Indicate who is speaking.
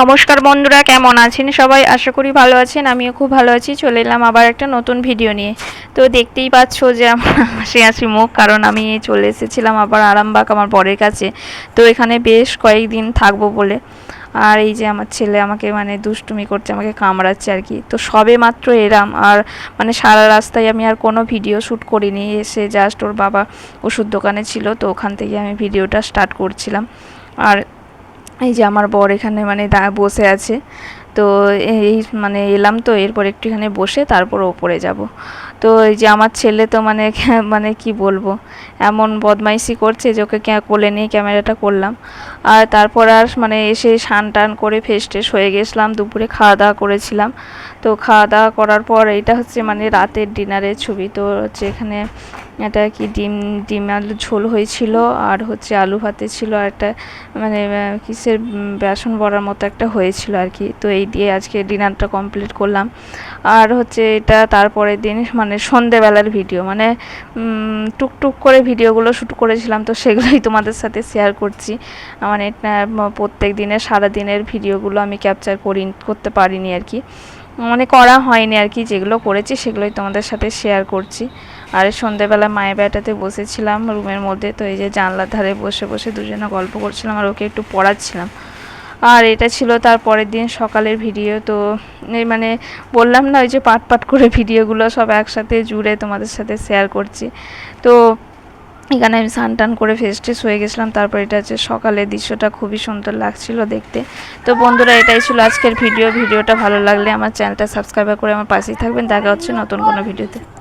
Speaker 1: নমস্কার বন্ধুরা, কেমন আছেন সবাই? আশা করি ভালো আছেন, আমিও খুব ভালো আছি। চলে এলাম আবার একটা নতুন ভিডিও নিয়ে। তো দেখতেই পাচ্ছ যে আমার হাসি হাসি মুখ, কারণ আমি চলে এসেছিলাম আবার আরামবাগ আমার বরের কাছে। তো এখানে বেশ কয়েকদিন থাকব বলে। আর এই যে আমার ছেলে আমাকে মানে দুষ্টুমি করছে, আমাকে কামড়াচ্ছে আর কি। তো সবে মাত্র এলাম, আর মানে সারা রাস্তায় আমি আর কোনো ভিডিও শ্যুট করিনি। এসে জাস্ট ওর বাবা ওষুধ দোকানে ছিল, তো ওখান থেকে আমি ভিডিওটা স্টার্ট করছিলাম। আর এই যে আমার বর এখানে মানে বসে আছে। তো এই মানে এলাম তো, এরপর একটুখানি বসে তারপর ওপরে যাব। তো এই যে আমার ছেলে তো মানে মানে কি বলব, এমন বদমাইশি করছে যে ওকে কোলে নিয়ে ক্যামেরাটা করলাম। আর তারপর আর মানে এসে স্নান টান করে ফ্রেশ ট্রেশ হয়ে গেছিলাম, দুপুরে খাওয়া দাওয়া করেছিলাম। তো খাওয়া দাওয়া করার পর এটা হচ্ছে মানে রাতের ডিনারের ছবি। তো হচ্ছে এখানে এটা কি ডিম ডিম আলু ঝোল হয়েছিল আর হচ্ছে আলু ভাতে ছিল আর একটা মানে কিসের বেসন বড়ার মতো একটা হয়েছিল আর কি। তো এই দিয়ে আজকে ডিনারটা কমপ্লিট করলাম। আর হচ্ছে এটা তারপরের দিন মানে সন্ধেবেলার ভিডিও মানে টুকটুক করে ভিডিওগুলো শ্যুট করেছিলাম, তো সেগুলোই তোমাদের সাথে শেয়ার করছি। মানে প্রত্যেক দিনের সারা দিনের ভিডিওগুলো আমি ক্যাপচার করি, করতে পারিনি আর কি। মানে করা হয়নি আর কি, যেগুলো করেছি সেগুলোই তোমাদের সাথে শেয়ার করছি। আর সন্ধেবেলা মায়ের বেটাতে বসেছিলাম রুমের মধ্যে, তো এই যে জানলার ধারে বসে বসে দুজনে গল্প করছিলাম আর ওকে একটু পড়াচ্ছিলাম। আর এটা ছিল তার পরের দিন সকালের ভিডিও তো মানে বললাম না, ওই যে পাট পাট করে ভিডিওগুলো সব একসাথে জুড়ে তোমাদের সাথে শেয়ার করছি। তো এখানে আমি স্নান টান করে ফ্রেশ হয়ে গেছিলাম। তারপর এটা হচ্ছে সকালের দৃশ্যটা খুবই সুন্দর লাগছিল দেখতে। তো বন্ধুরা, এটাই ছিল আজকের ভিডিও। ভিডিওটা ভালো লাগলে আমার চ্যানেলটা সাবস্ক্রাইব করে আমার পাশেই থাকবেন। দেখা হচ্ছে নতুন কোনো ভিডিওতে।